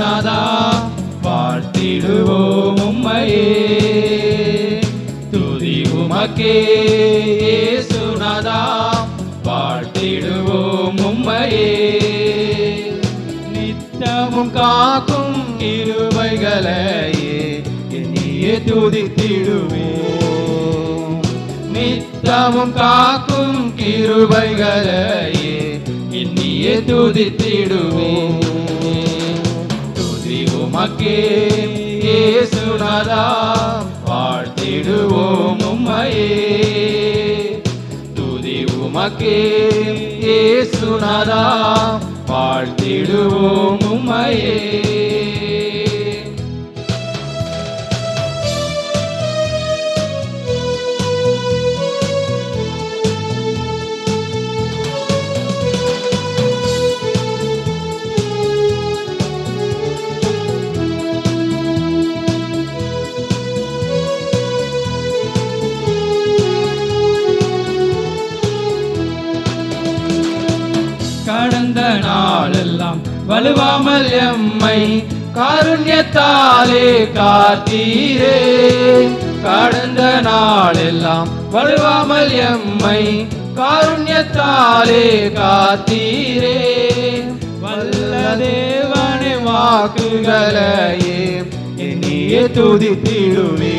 நாதா வாழ்த்திடுவோம் உம்மையே. துதி உமக்கே சுனாதா வாழ்த்திடுவோம் உம்மையே. நித்தமும் காக்கும் இருவைகளையே இனியே துதித்திடுவோம். நித்தமும் காக்கும் கிருபைகளையே இனியே துதித்திடுவோம். துதி உமக்கே சுனதா வாழ்த்திடுவோம் உம்மையே. துதி உமக்கே சுனதா வாழ்த்திடுவோம் உம்மையே. வலுவாமல் எம்மை காருண்யத்தாலே காத்தீரே. கடந்த நாளெல்லாம் வலுவாமல் எம்மை காருண்யத்தாலே காத்தீரே. வல்ல தேவனை வாக்குகளையே என்னையே துதித்திடுவே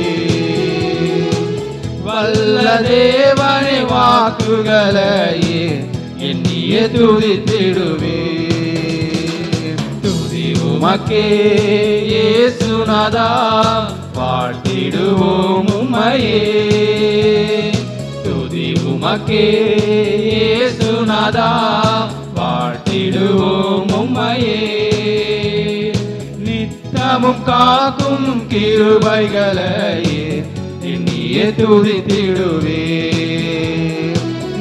வல்ல தேவனை வாக்குகளையே என்னையே துதித்திடுவே உமக்கே சுனதா வாழ்த்திடுவோம் உமையே துதி உமக்கே சுனதா வாழ்த்திடுவோம் உமையே நித்தமும் காக்கும் கிருபைகளையே எண்ணிய துதித்திடுவே.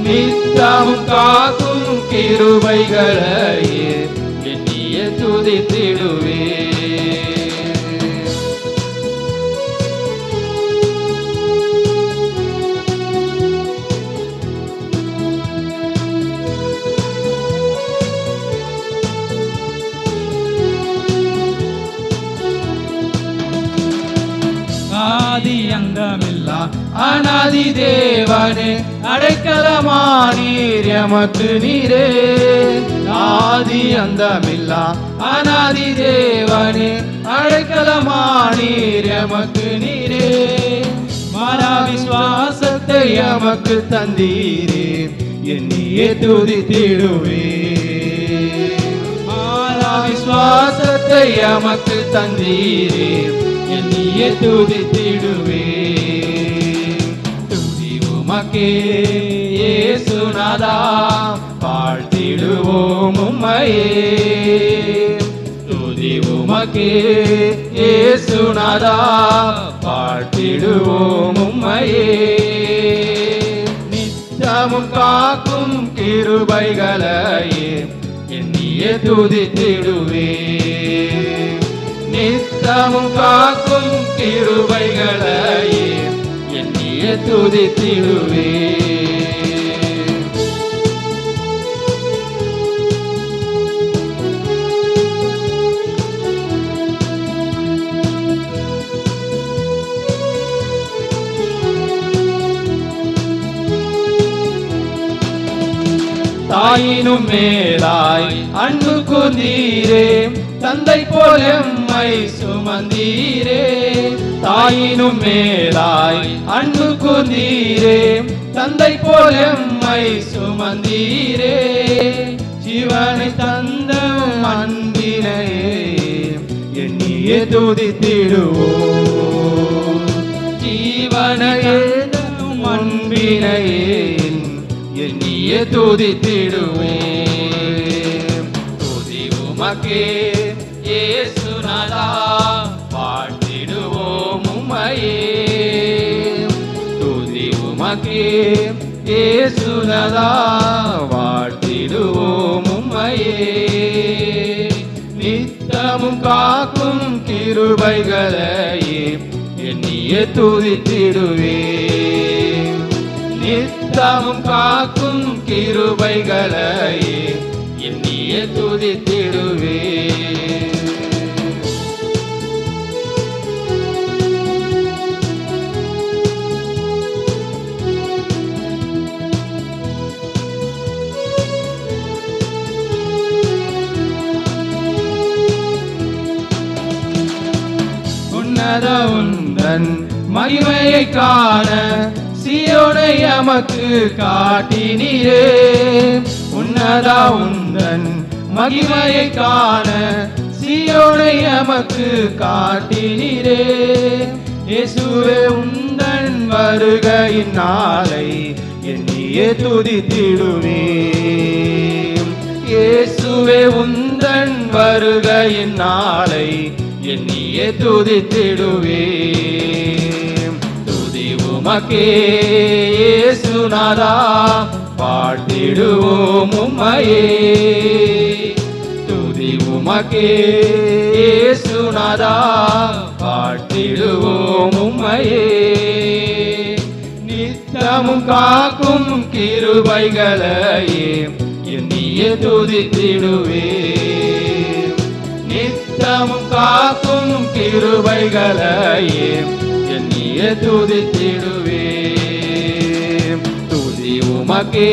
நித்தமும் காக்கும் கிருபைகளையே எண்ணிய துதித்திடுவே ஆதி அங்கமில்லா அநாதி தேவனே அடைக்கலமானீர் எமக்கு நீரே ஆதி அந்தமில்லா அனாதி தேவனே அடைக்கலமானீர் எமக்கு நீரே. மனா விசுவாசத்தை எமக்கு தந்தீரே என்னையே துதித்திடுவே மாறா விசுவாசத்தை எமக்கு தந்தீரே என்னையே துதித்திடுவே துதி உமக்கே. வாழ்த்திடுவோம் உம்மையே. துதி உமக்கே. சுனதா வாழ்த்திடுவோம் உம்மையே. நித்தமும் காக்கும் கிருபைகளையே என்னையே துதித்திடுவே நித்தமும் காக்கும் கிருபைகளையே என்னையே துதித்திடுவே தாயினும் மேலாய் அன்பு கூர்ந்தீரே தந்தை போல் எம்மை சுமந்தீரே. தாயினும் மேலாய் அன்பு கூர்ந்தீரே தந்தை போல் எம்மை சுமந்தீரே. ஜீவனை தந்த அன்பினையே எண்ணியே துதித்திடுவோம். ஜீவனை அன்பினையே நீயே துதித்திடுவே துதி உமக்கே சுனதா பாட்டிடுவோம் உம்மையே. துதி உமக்கே ஏசுநாதா வாழ்த்திடுவோம் உம்மையே. நித்தமும் காக்கும் கிருபைகளையே எண்ணிய துதித்திடுவே நித்தமும் காக்கும் கிருபைகளை எண்ணிய துதித்திடுவே. உன்னத உந்தன் மகிமையை காண சியோனை எமக்கு காட்டினீரே. உன்னதா உந்தன் மகிமையை காண சியோனை எமக்கு காட்டினீரே. இயேசுவே உந்தன் வருகையின் நாளை எண்ணியே துதித்திடுவே இயேசுவே உந்தன் வருகையின் நாளை எண்ணியே துதித்திடுவே. உமக்கே சுனாதா பாட்டிடுவோம் உம்மையே. துதி உமக்கே சுனாதா பாட்டிடுவோம் உம்மையே. நித்தமும் காக்கும் கிருபைகளையே எண்ணிய துதித்திடுவே நித்தமும் காக்கும் கிருபைகளையே துதித்திடுவே துதி உமக்கே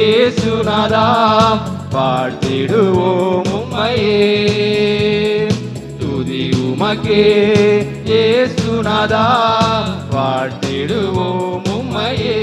ஏசுநாதாம் வாழ்த்திடுவோம் உம்மையே துதி உமக்கே ஏசுநாதாம் வாழ்த்திடுவோம் உம்மையே